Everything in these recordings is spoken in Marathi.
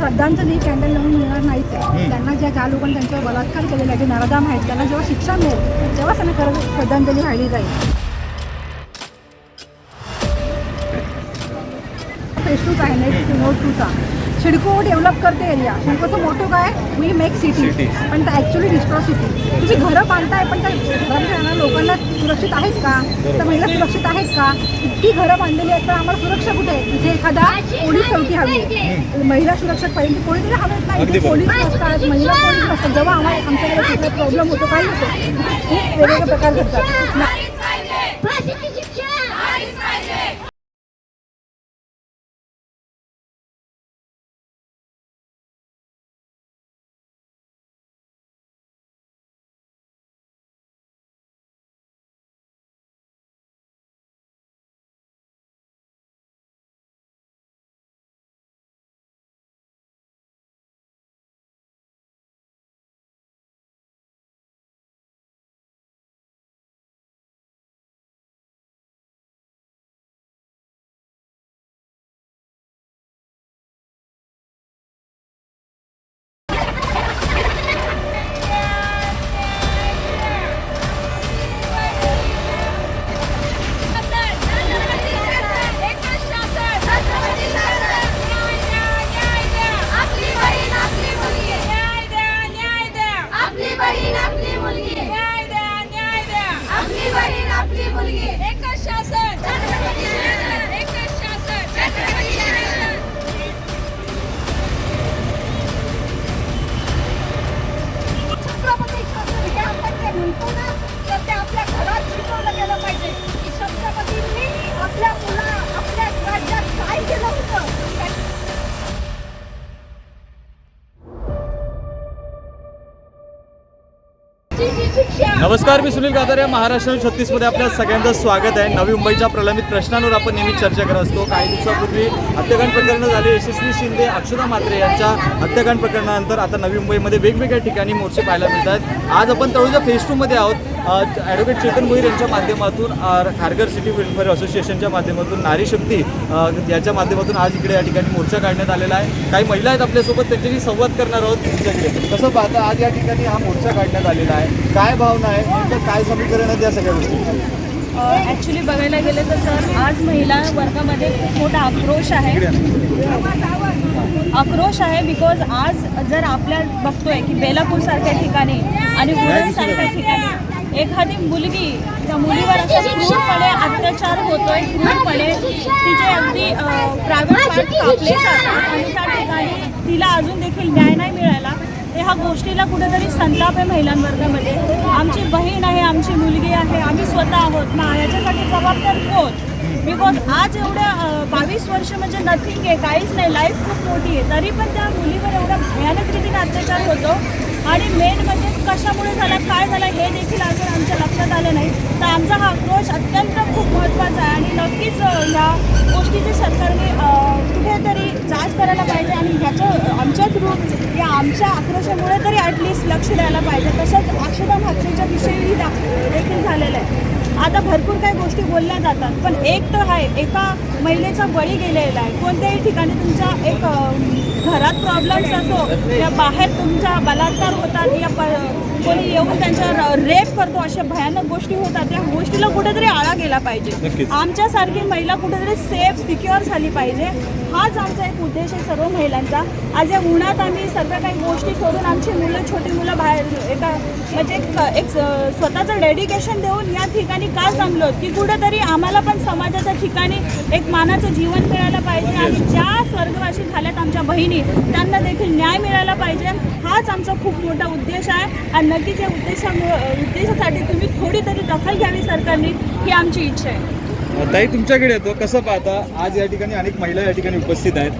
श्रद्धांजली कॅन्डल लावून मिळणार नाहीच आहे. त्यांना ज्या ज्या लोकांनी त्यांच्यावर बलात्कार केलेला जे नरदाम आहेत त्यांना जेव्हा शिक्षा मिळेल तेव्हा त्यांना खरं श्रद्धांजली वाहिली जाईल. फेस टूच आहे नेक्स्ट नोट टूचा सिडको डेव्हलप करते एरिया. सिडकोचं मोठं काय वी मेक सिटी पण ते ॲक्च्युली डिस्ट्रॉ सिटी तुम्ही घरं बांधताय पण त्या घरात राहणाऱ्या लोकांना सुरक्षित आहेत का? त्या महिला सुरक्षित आहेत का? इतकी घरं बांधलेली आहेत तर आम्हाला सुरक्षा कुठे आहे? इथे एखादा पोलीस चौकी हवी आहे. महिला सुरक्षित पाहिजे कोणीतरी हवेत नाही. इथे पोलीस नसतात महिला पोलीस नसतात. जेव्हा आम्हाला आमच्याकडे प्रॉब्लेम होतो काही होतो खूप वेगवेगळे प्रकार घडतात. नमस्कार मी सुनील कातारे महाराष्ट्र छत्तीसमध्ये आपल्या सगळ्यांचं स्वागत आहे. नवी मुंबईच्या प्रलंबित प्रश्नांवर आपण नेहमी चर्चा करत असतो. काही दिवसापूर्वी हत्याकांड प्रकरणं झाले. यशस्वी शिंदे अक्षता म्हात्रे यांच्या हत्याकांड प्रकरणानंतर आता नवी मुंबईमध्ये वेगवेगळ्या ठिकाणी मोर्चे पाहायला मिळतात आज आपण तळूच्या फेज टूमध्ये आहोत. ॲडव्होकेट चेतन भोईर यांच्या माध्यमातून खारघर सिटी वेलफेअर असोसिएशनच्या माध्यमातून नारी शक्ती याच्या माध्यमातून आज इकडे या ठिकाणी मोर्चा काढण्यात आलेला आहे. काही महिला आहेत आपल्यासोबत त्यांच्याशी संवाद करणार आहोत. तुमच्याकडे कसं पाहता आज या ठिकाणी हा मोर्चा काढण्यात आलेला आहे. काय भावना आहे? काय समीकरण आहेत या सगळ्या गोष्टी? ॲक्च्युली बघायला गेलं तर सर आज महिला वर्गामध्ये खूप मोठा आक्रोश आहे. आक्रोश आहे बिकॉज आज जर आपल्या बघतोय की बेलापूरसारख्या ठिकाणी आणि उरणसारख्या ठिकाणी एखादी मुलगी त्या मुलीवर अशा क्रूरपणे अत्याचार होतोय क्रूरपणे तिचे अगदी प्रायव्हेट कापले जातात आणि त्या ठिकाणी तिला अजून देखील न्याय नाही मिळाला ह्या गोष्टीला कुठेतरी संताप आहे महिलांवर्गामध्ये. आमची बहीण आहे आमची मुलगी आहे आम्ही स्वतः आहोत. ना याच्यासाठी जबाबदार कोण? बिकॉज आज एवढ्या बावीस वर्ष म्हणजे नथिंग आहे काहीच नाही लाईफ खूप मोठी आहे. तरी पण त्या मुलीवर एवढा भयानक रीतीने अत्याचार होतो. आणि मेन म्हणजे कशामुळे झाला काय झालं हे देखील अजून आमच्या लक्षात आलं नाही. तर आमचा हा आक्रोश अत्यंत खूप महत्त्वाचा आहे. आणि नक्कीच ह्या गोष्टीचे सरकारने कुठेतरी जाच करायला पाहिजे आणि ह्याच्या आमच्या थ्रू या आमच्या आक्रोशामुळे तरी ॲटलिस्ट लक्ष द्यायला पाहिजे. तसंच अक्षता म्हात्रेच्या विषयी देखील झालेलं आहे. आता भरपूर काही गोष्टी बोलल्या जातात पण एक तर आहे एका महिलेचा बळी गेलेला आहे. कोणत्याही ठिकाणी तुमच्या एक घरात प्रॉब्लेम्स असो या बाहेर तुमचा बलात्कार होतात या प कोणी येऊन त्यांच्यावर रेप करतो अशा भयानक गोष्टी होतात. त्या गोष्टीला कुठेतरी आळा गेला पाहिजे. आमच्यासारखी महिला कुठेतरी सेफ सिक्युअर झाली पाहिजे. हाच आमचा एक उद्देश आहे सर्व महिलांचा. आज या उन्हात आम्ही सर्व काही गोष्टी सोडून आमची मुलं छोटी मुलं बाहेर एका म्हणजे एक स्वतःचं डेडिकेशन देऊन या ठिकाणी का जमलो? की कुठेतरी आम्हाला पण समाजाच्या ठिकाणी एक मानाचं जीवन मिळायला पाहिजे आणि ज्या स्वर्गवासी झाल्यात आमच्या बहिणी त्यांना देखील न्याय मिळायला पाहिजे. हाच आमचा खूप मोठा उद्देश आहे. आणि नक्कीच या उद्देशामुळे उद्देशासाठी तुम्ही थोडी तरी दखल घ्यावी सरकारने ही आमची इच्छा आहे. ताई तुमच्याकडे येतो. कसं पाहता आज या ठिकाणी अनेक महिला या ठिकाणी उपस्थित आहेत.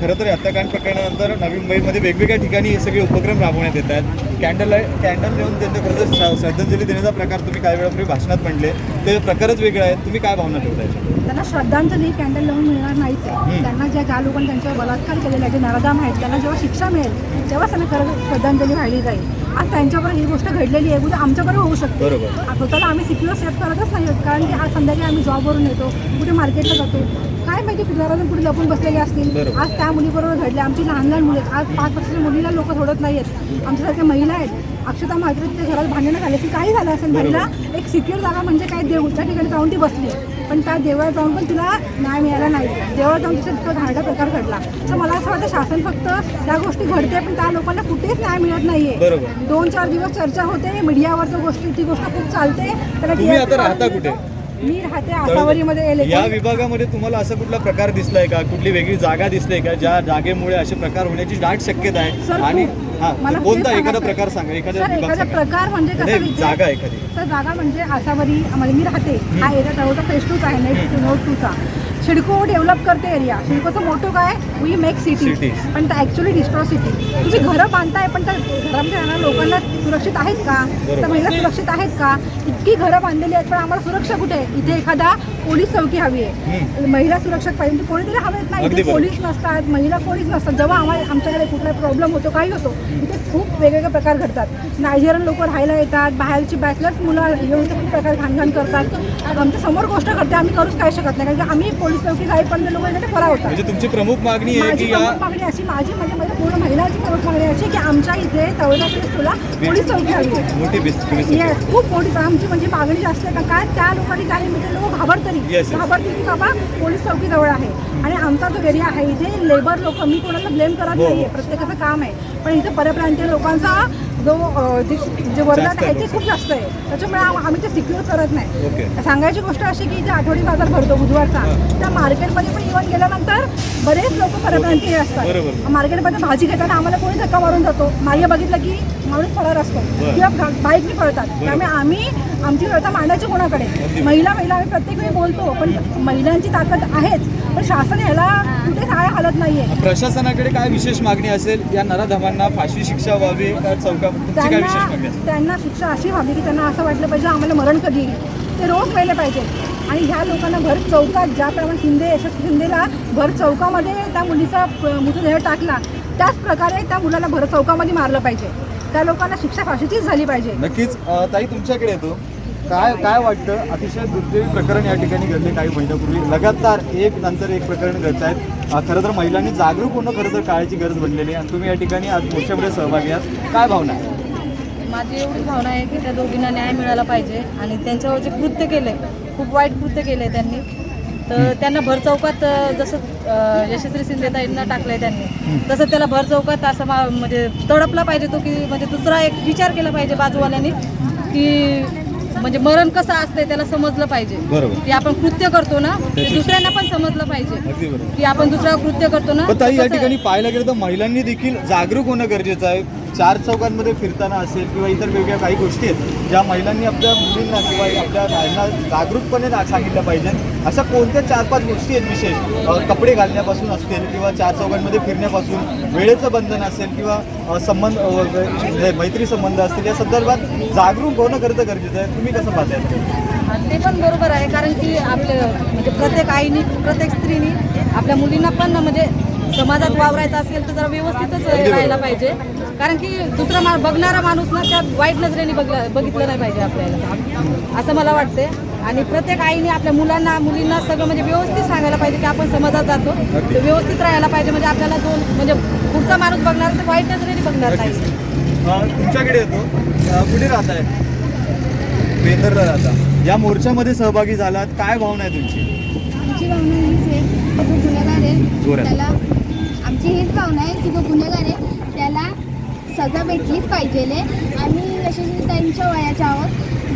खरं तर हत्याकांड प्रकरणानंतर नवी मुंबईमध्ये वेगवेगळ्या ठिकाणी हे सगळे उपक्रम राबवण्यात येत आहेत. कॅन्डल कॅन्डल देऊन त्यांचं खरं तर श्र- श्रद्धांजली देण्याचा प्रकार तुम्ही काही वेळापूर्वी भाषणात म्हणले. ते प्रकारच वेगळं आहे तुम्ही काय भावना ठेवता याच्यात? त्यांना श्रद्धांजली कॅन्डल लावून मिळणार नाहीच आहे. त्यांना ज्या ज्या लोकांनी त्यांच्यावर बलात्कार केलेला जे नरदाम आहेत त्यांना जेव्हा शिक्षा मिळेल तेव्हाच त्यांना खरं श्रद्धांजली वाहिली जाईल. आज त्यांच्याबरोबर ही गोष्ट घडलेली आहे उद्या आमच्याबरोबर होऊ शकते. बरोबर. स्वतःला आम्ही सिक्युअर सेफ करतच नाही आहोत कारण की आज संध्याकाळी आम्ही जॉबवरून येतो कुठे मार्केटला जातो. काय माहिती कुठे घरातून कुठे लपून बसलेले असतील. बरोबर. आज त्या मुलीबरोबर घडले आमची लहान लहान मुलं आहेत. आज पाच वर्षाच्या मुलीला लोक सोडत नाही आहेत. आमच्यासारख्या महिला आहेत. अक्षता म्हात्रे त्या घरात भांडणं झाली की काही झालं असेल. महिला एक सिक्युअर जागा म्हणजे काय? देऊ त्या ठिकाणी जाऊन ती बसली. पण त्या देवळात जाऊन पण तिला न्याय मिळाला नाही. देवळात जाऊन तिचा इतका घाणा प्रकार घडला. तर मला असं वाटतं शासन फक्त त्या गोष्टी घडते पण त्या लोकांना कुठेच न्याय मिळत नाहीये. दोन चार दिवस चर्चा होते मीडियावर तो गोष्टी ती गोष्ट खूप चालते. त्याला कुठे? मी राहते आसावरीमध्ये या विभागामध्ये तुम्हाला असा कुठला प्रकार दिसलाय का? कुठली वेगळी जागा दिसली का? ज्या जागेमुळे असे प्रकार होण्याची दाट शक्यता आहे आणि मला कोणता एखादा. प्रकार सांगा एखादा एखादा. प्रकार म्हणजे कसं नाही, विषय- जागा एखादी. तर जागा म्हणजे आसावरी म्हणजे मी राहते. हा एरिया तळोचा फेस टूच आहे नेक्स्ट नोट टूचा. शिडको डेव्हलप करते एरिया. शिडकोचं मोठं काय? We make city. पण त्या ॲक्च्युली डिस्ट्रॉ सिटी तुम्ही घरं बांधताय पण त्या घरामध्ये राहणाऱ्या लोकांना सुरक्षित आहेत का. त्या महिला सुरक्षित आहेत का? इतकी घरं बांधलेली आहेत पण आम्हाला सुरक्षा कुठे? आहे इथे एखादा पोलीस चौकी हवी आहे. महिला सुरक्षक पाहिजे म्हणजे कोणीतरी हवेत नाही अगदी इथे. पोलीस नसतात महिला कोणीच नसतात. जेव्हा आम्हाला आमच्याकडे कुठला प्रॉब्लेम होतो काही होतो इथे खूप वेगवेगळे प्रकार घडतात. नायजेरियन लोक राहायला येतात बाहेरची बॅचलर्स मुलं येऊन खूप प्रकार घाणघाण करतात. आमच्यासमोर गोष्ट करते आम्ही करूच काही शकत नाही कारण की आम्ही पोलीस चौकी जाईपर्यंत लोक फरार होतात. म्हणजे तुमची प्रमुख मागणी आहे माझी की या प्रमुख मागणी अशी माझी म्हणजे माझ्या पूर्ण महिलांची प्रमुख मागणी अशी की आमच्या इथे तळोजा तुला पोलीस चौकी हवी आहे. मोठी बिस- बिस- येस खूप मोठी आमची म्हणजे मागणी जास्त आहे का? काय त्या लोकांनी काही म्हणजे लोक घाबरतरी Yes, yes. घाबरतील की बाबा पोलीस चौकी जवळ आहे. आणि आमचा जो एरिया आहे इथे लेबर लोक मी कोणाला ब्लेम करत हो, हो. नाहीये. प्रत्येकाचं काम आहे. पण इथे परप्रांतीय लोकांचा जो जे जे जास्त आहे ते खूप जास्त आहे. त्याच्यामुळे आम- आम्ही ते सिक्युअर करत नाही. सांगायची गोष्ट अशी की इथे आठवडी बाजार भरतो बुधवारचा त्या मार्केटमध्ये पण इव्हन गेल्यानंतर बरेच लोक परप्रांतीय. असतात. मार्केटमध्ये भाजी घेताना आम्हाला कोणी धक्का मारून जातो. मागे बघितलं की माणूस फरार असतो. किंवा बाईकने पळतात. त्यामुळे आम्ही आमची व्यथा मांडायची कोणाकडे. महिला महिला आम्ही प्रत्येक वेळी बोलतो पण महिलांची ताकद आहेच. पण शासन ह्याला कुठेच आळ हालत नाहीये. प्रशासनाकडे काय विशेष मागणी असेल? या नराधमांना फाशी शिक्षा व्हावी का चौका तुमची काय विशेष मागणी त्यांना असेल? त्यांना शिक्षा अशी व्हावी की त्यांना असं वाटलं पाहिजे आम्हाला मरण कधी येईल? ते रोज मेले पाहिजे. आणि ह्या लोकांना भर चौकात ज्याप्रमाणे शिंदे यशस्वी शिंदेला भर चौकामध्ये त्या मुलीचा प- मृतदेह टाकला त्याच प्रकारे त्या मुलाला भर चौकामध्ये मारलं पाहिजे. त्या लोकांना शिक्षा फाशीचीच झाली पाहिजे. नक्कीच ताई तुमच्याकडे येतो. काय काय वाटतं? अतिशय दुर्दैवी प्रकरण या ठिकाणी घडले काही महिन्यापूर्वी. लगातार एक नंतर एक प्रकरण घडत आहेत. खरं तर महिलांनी जागरूक होणं खरं तर काळाची गरज बनलेली आहे. आणि तुम्ही या ठिकाणी आज मोर्चामध्ये सहभागी आहात. काय भावना आहे? माझी एवढी भावना आहे की त्या दोघींना न्याय मिळाला पाहिजे आणि त्यांच्यावर जे कृत्य केले खूप वाईट कृत्य केले त्यांनी. तर त्यांना भर चौकात जसं यशस्वी शिंदेताईंना टाकलंय त्यांनी तसं त्याला भर चौकात असं म्हणजे तडपला पाहिजे तो की म्हणजे दुसरा एक विचार केला पाहिजे बाजूवाल्यांनी की म्हणजे मरण कसं असतंय त्याला समजलं पाहिजे. बरोबर. की आपण कृत्य करतो ना ते दुसऱ्यांना पण समजलं पाहिजे. की आपण दुसरा कृत्य करतो ना ताई या ठिकाणी पाहायला गेलं तर महिलांनी देखील जागरूक होणं गरजेचं आहे. चार चौकांमध्ये फिरताना असेल किंवा इतर वेगळ्या काही गोष्टी आहेत ज्या महिलांनी आपल्या मुलींना किंवा आपल्या यांना जागरूकपणे ना- सांगितल्या पाहिजेत. अशा कोणत्या चार पाच गोष्टी आहेत विशेष? कपडे घालण्यापासून असतील किंवा चार चौकांमध्ये फिरण्यापासून वेळेचं बंधन असेल किंवा संबंध मैत्री संबंध असतील या संदर्भात जागरूक होणं खरं गरजेचं आहे. तुम्ही कसं पाहताय? ते पण बरोबर आहे कारण की आपल्या म्हणजे प्रत्येक आईनी प्रत्येक स्त्रीनी आपल्या मुलींना पण म्हणजे समाजात वावरायचं असेल तर जरा व्यवस्थितच राहायला पाहिजे. कारण की दुसरा मा बघणारा माणूस ना त्या वाईट नजरेने बघला बघितलं नाही पाहिजे आपल्याला. असं मला वाटते आणि प्रत्येक आईने आपल्या मुलांना मुलींना सगळं म्हणजे व्यवस्थित सांगायला पाहिजे की आपण समाजात जातो. तर व्यवस्थित राहायला पाहिजे. म्हणजे आपल्याला दोन म्हणजे पुढचा माणूस बघणार तर वाईट नजरेने बघणार नाही तुमच्याकडे येतो. कुठे राहत आहे बेंदरला राहता. या मोर्चामध्ये सहभागी झालात. काय भावना आहे तुमची? आमची भावना हीच आहे. की जो गुन्हेगार आहे जोरात. त्याला आमची हीच भावना आहे की जो गुन्हेगार आहे त्याला सजा भेटलीच पाहिजे आम्ही यशस्वी त्यांच्या वयाच्या आहोत.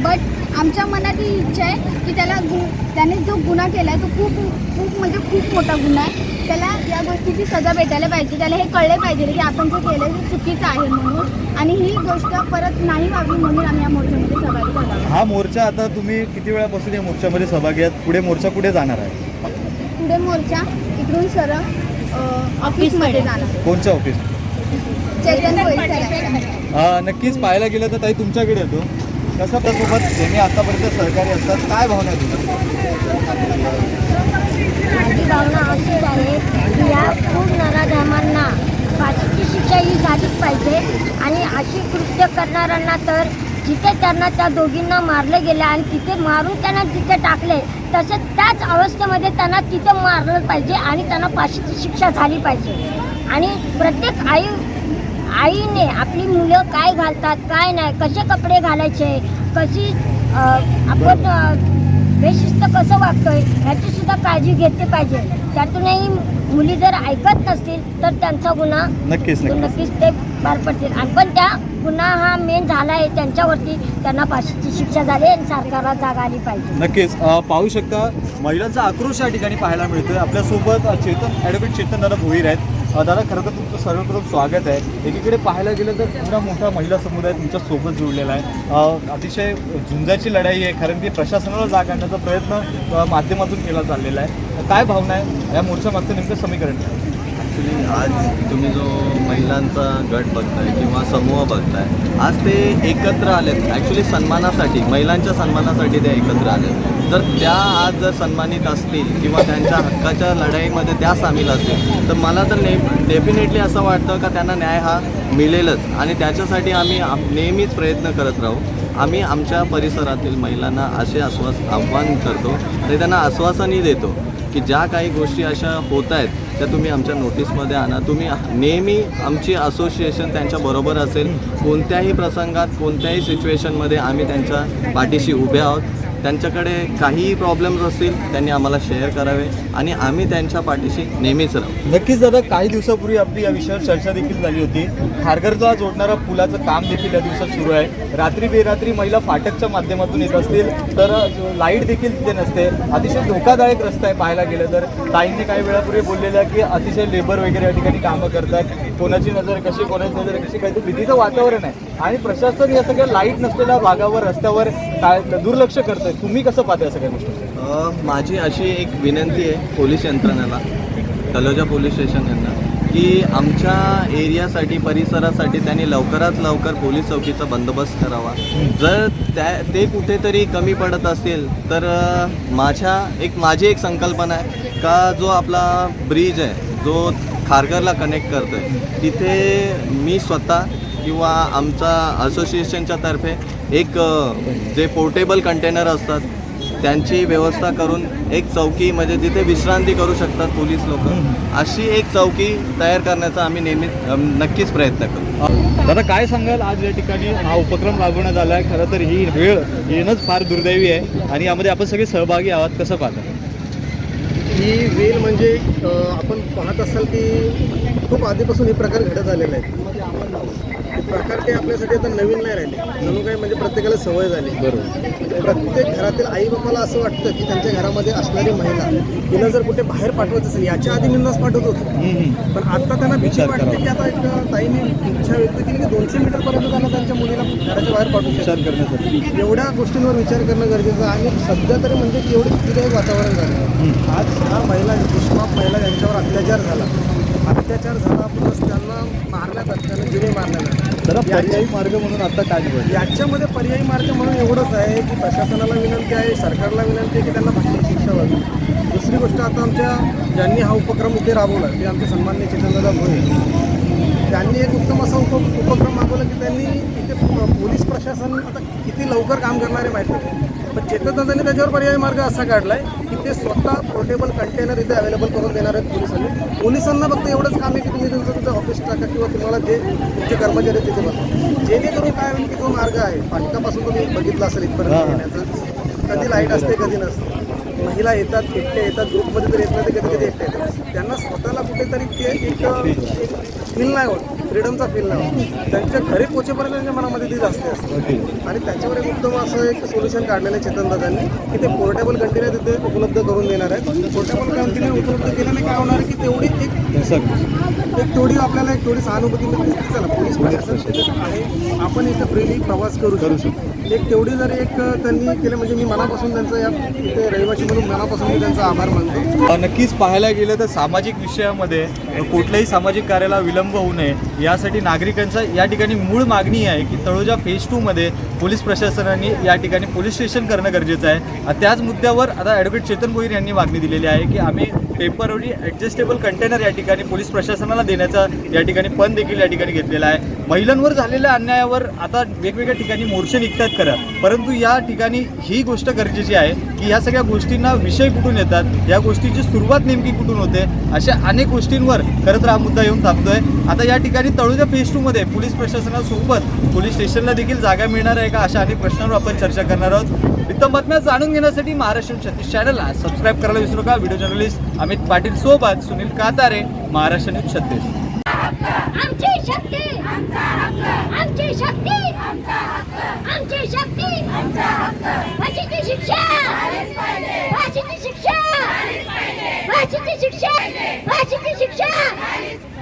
बट आमच्या मनात ही इच्छा आहे की त्याला गु त्याने जो गुन्हा केला आहे तो खूप खूप म्हणजे खूप मोठा गुन्हा आहे. त्याला या गोष्टीची सजा भेटायला पाहिजे त्याला हे कळले पाहिजे की आपण जे केलं ते चुकीचं आहे म्हणून आणि ही गोष्ट परत नाही व्हावी म्हणून आम्ही या मोर्चामध्ये सहभागी झालो आहोत. हा मोर्चा आता तुम्ही किती वेळापासून या मोर्चामध्ये सहभागी आहात? पुढे मोर्चा कुठे जाणार आहे? पुढे मोर्चा इकडून सरळ अ, ऑफिसमध्ये जाणार. कोणच्या ऑफिस? चैतन्य परिसरात अ, नक्कीच पाहायला गेलं तर ताई तुमच्याकडे येतो. कसं त्यासोबत नेहमी आतापर्यंत सहकारी असतात काय भावना आहे माझी भावना अशीच आहे की या खूप नराधमांना फाशीची शिक्षा ही झालीच पाहिजे आणि अशी कृत्य करणाऱ्यांना तर जिथे त्यांना त्या दोघींना मारले गेले आणि तिथे मारून त्यांना तिथे टाकले तसे त्याच अवस्थेमध्ये त्यांना तिथे मारलं पाहिजे आणि त्यांना फाशीची शिक्षा झाली पाहिजे. आणि प्रत्येक आई आईने आपली मुलं काय घालतात काय नाही कसे कपडे घालायचे कशी आपण बेशिस्त कसं वागतोय ह्याची सुद्धा काळजी घेतली पाहिजे. त्यातूनही मुली जर ऐकत नसतील तर त्यांचा गुन्हा नक्कीच नक्कीच. ते पार पडतील. आणि पण त्या गुन्हा हा मेन झाला आहे त्यांच्यावरती त्यांना फाशीची शिक्षा झाली आणि सरकारला जाग आली पाहिजे. नक्कीच. पाहू शकता महिलांचा आक्रोश या ठिकाणी पाहायला मिळतोय. आपल्यासोबत चेतन ॲडव्होकेट चेतन दादा भोईर आहेत. दादा खरं तर तुमचं सर्वप्रथम स्वागत आहे. एकीकडे पाहायला गेलं तर एवढा मोठा महिला समुदाय तुमच्यासोबत जुळलेला आहे. अतिशय झुंजाची लढाई आहे कारण की प्रशासनाला जाग आणण्याचा प्रयत्न माध्यमातून केला चाललेला आहे. काय भावना आहे? या मोर्चामागचं नेमकं समीकरण काय? ॲक्च्युली आज तुम्ही जो महिलांचा गट बघताय किंवा समूह बघताय आज ते एकत्र आलेत. ॲक्च्युली सन्मानासाठी महिलांच्या सन्मानासाठी ते एकत्र आलेत. जर त्या आज जर सन्मानित असतील किंवा त्यांच्या हक्काच्या लढाईमध्ये त्या सामील असतील तर मला तर ने डेफिनेटली असं वाटतं का त्यांना न्याय हा मिळेलच. आणि त्याच्यासाठी आम्ही नेहमीच प्रयत्न करत राहू. आम्ही आमच्या परिसरातील महिलांना असे आश्वास आव्हान करतो आणि त्यांना आश्वासनही देतो. की ज्या काही गोष्टी अशा होत आहेत त्या तुम्ही आमच्या नोटीसमध्ये आणा. तुम्ही नेहमी आमची असोसिएशन त्यांच्याबरोबर असेल. कोणत्याही प्रसंगात कोणत्याही सिच्युएशनमध्ये आम्ही त्यांच्या पाठीशी उभे आहोत. त्यांच्याकडे काहीही प्रॉब्लेम्स असतील त्यांनी आम्हाला शेअर करावे आणि आम्ही त्यांच्या पाठीशी नेहमीच राहू. नक्कीच दादा काही दिवसापूर्वी आपली या विषयावर चर्चा देखील झाली होती. खारघरला जोडणारा पुलाचं काम देखील या दिवसात सुरू आहे. रात्री बेरात्री महिला फाटकच्या माध्यमातून येत असतील तर लाइट देखील तिथे नसते. अतिशय धोकादायक रस्ता आहे पाहायला गेलं तर. ताईंनी काही वेळापूर्वी बोललेलं की अतिशय लेबर वगैरे या ठिकाणी कामं करतात. कोणाची नजर कशी कोणाची नजर कशी काही भीतीचं वातावरण आहे. आणि प्रशासन या सगळ्या लाइट नसलेल्या भागावर रस्त्यावर काय दुर्लक्ष करतंय. तुम्ही कसं पाहता सगळ्या गोष्टी? माझी अशी एक विनंती आहे पोलीस यंत्रणेला तलोजा पोलीस स्टेशन यांना की आमच्या एरियासाठी परिसरासाठी त्यांनी लवकरात लवकर पोलीस चौकीचा बंदोबस्त करावा. जर त्या ते कुठेतरी कमी पडत असतील तर माझ्या एक माझी एक संकल्पना आहे का जो आपला ब्रिज आहे जो खारघरला कनेक्ट करतो आहे तिथे मी स्वतः किंवा आमचा असोसिएशनच्या तर्फे एक जे पोर्टेबल कंटेनर असतात त्यांची व्यवस्था करून एक चौकी म्हणजे जिथे विश्रांती करू शकतात पोलीस लोक अशी एक चौकी तयार करण्याचा आम्ही नेहमी नक्कीच प्रयत्न करू. दादा काय सांगाल? आज या ठिकाणी हा उपक्रम राबवण्यात आला आहे खरं तर ही वेळ येणंच फार दुर्दैवी आहे. आणि यामध्ये आपण सगळे सहभागी आहात. कसं पाहता? ही वेल म्हणजे आपण पाहत असाल की खूप आधीपासून हे प्रकार घडत आलेले आहेत. प्रकार काही आपल्यासाठी आता नवीन नाही राहिले. जणू काही म्हणजे प्रत्येकाला सवय झाली. बरोबर. प्रत्येक घरातील आई बाबाला असं वाटतं की त्यांच्या घरामध्ये असणारी महिला तिला जर कुठे बाहेर पाठवायचं असेल याच्या आधी मी नस पाठवत होतो. पण आता त्यांना भीती विचार वाटते. की आता एक ताईने इच्छा व्यक्त केली की दोनशे मीटरपर्यंत त्यांना त्यांच्या मुलीला घराच्या बाहेर पाठवू विचार करण्यासाठी. एवढ्या गोष्टींवर विचार करणं गरजेचं आहे. आणि सध्या तरी म्हणजे एवढं भीतीदायक वातावरण झालं. आज ह्या महिला दुष्पाप महिला यांच्यावर अत्याचार झाला. अत्याचार झाला प्लस त्यांना मारण्यात त्यांना जिवे मारण्यात पर्यायी मार्ग म्हणून आता काय निवडलं? याच्यामध्ये पर्यायी मार्ग म्हणून एवढंच आहे की प्रशासनाला विनंती आहे सरकारला विनंती आहे की त्यांना फाशीची शिक्षा व्हावी. दुसरी गोष्ट आता आमच्या ज्यांनी हा उपक्रम इथे राबवला ते आमचे सन्मान्य चेतनदादा भोये त्यांनी एक उत्तम असा उप उपक्रम मागवला की त्यांनी इथे पोलीस प्रशासन आता किती लवकर काम करणारे माहीत पण चेतनदादांनी त्याच्यावर पर्यायी मार्ग असा काढला आहे की ते स्वतः पोर्टेबल कंटेनर इथे अवेलेबल करून देणार आहेत पोलिसांनी. पोलिसांना फक्त एवढंच काम आहे की तुम्ही तुमचं तिथं ऑफिस टाका किंवा तुम्हाला जे तुमचे कर्मचारी तिथे बसा. जेणेकरून काय होईल की जो मार्ग आहे फाटकापासून तुम्ही बघितला असेल इथपर्यंत येण्याचा कधी लाइट असते कधी नसते. महिला येतात एकटे येतात ग्रुपमध्ये तर येत नाही तर कधी कधी एकटे येतात. त्यांना स्वतःला कुठेतरी ते एक फील नाही होत. फ्रीडमचा फील नाही होत. त्यांच्या घरी पोचेपर्यंत त्यांच्या मनामध्ये ती जास्त असते. आणि त्याच्यावर एक उत्तम असं एक सोल्युशन काढलेलं आहे चेतनदादांनी की ते पोर्टेबल कंटेनर तिथे उपलब्ध करून देणार आहेत. पोर्टेबल कंटेनर उपलब्ध केल्याने काय होणार आहे की तेवढी एक एक थोडी आपल्याला एक थोडी सहानुभूती मिळते. चला पोलीस प्रशासन आहे. आपण इथं फ्रीली प्रवास करू करू शकतो. एक तेवढी जर एक त्यांनी केलं म्हणजे मी मनापासून त्यांचं या इथे रहिवासी म्हणून मनापासून मी त्यांचा आभार मानतो. नक्कीच पाहायला गेलं तर सामाजिक विषयामध्ये कुठल्याही सामाजिक कार्याला विलंब होऊ नये यासाठी नागरिकांचा या ठिकाणी मूळ मागणी आहे की तळोजा फेज टूमध्ये पोलीस प्रशासनाने या ठिकाणी पोलीस स्टेशन करणं गरजेचं आहे. त्याच मुद्द्यावर आता ॲडव्होकेट चेतन भोईर यांनी मागणी दिलेली आहे की आम्ही टेंपररी ॲडजस्टेबल कंटेनर या ठिकाणी पोलीस प्रशासनाला देण्याचा या ठिकाणी पण देखील या ठिकाणी घेतलेला आहे. महिलांवर झालेल्या अन्यायावर आता वेगवेगळ्या ठिकाणी मोर्चे निघतात खरं. परंतु या ठिकाणी ही गोष्ट गरजेची आहे की या सगळ्या गोष्टींना विषय कुठून येतात? या गोष्टीची सुरुवात नेमकी कुठून होते? अशा अनेक गोष्टींवर खरं तर हा मुद्दा येऊन थांबतोय. आता या ठिकाणी तळुजा फेज टूमध्ये पोलीस प्रशासनासोबत पोलीस स्टेशनला देखील जागा मिळणार आहे का? अशा अनेक प्रश्नांवर आपण चर्चा करणार आहोत. इतर बातम्या जाणून घेण्यासाठी महाराष्ट्र छत्तीस चॅनलला सबस्क्राईब करायला विसरू का व्हिडिओ जर्नलिस्ट अमित पाटील सोबत सुनील कातारे महाराष्ट्र न्यूज छत्तीस. आमची शक्ती. आमची शक्ती. आमची शक्ती. भाषेची शिक्षा. भाषेची शिक्षा. भाषेची शिक्षा. भाषेची शिक्षा.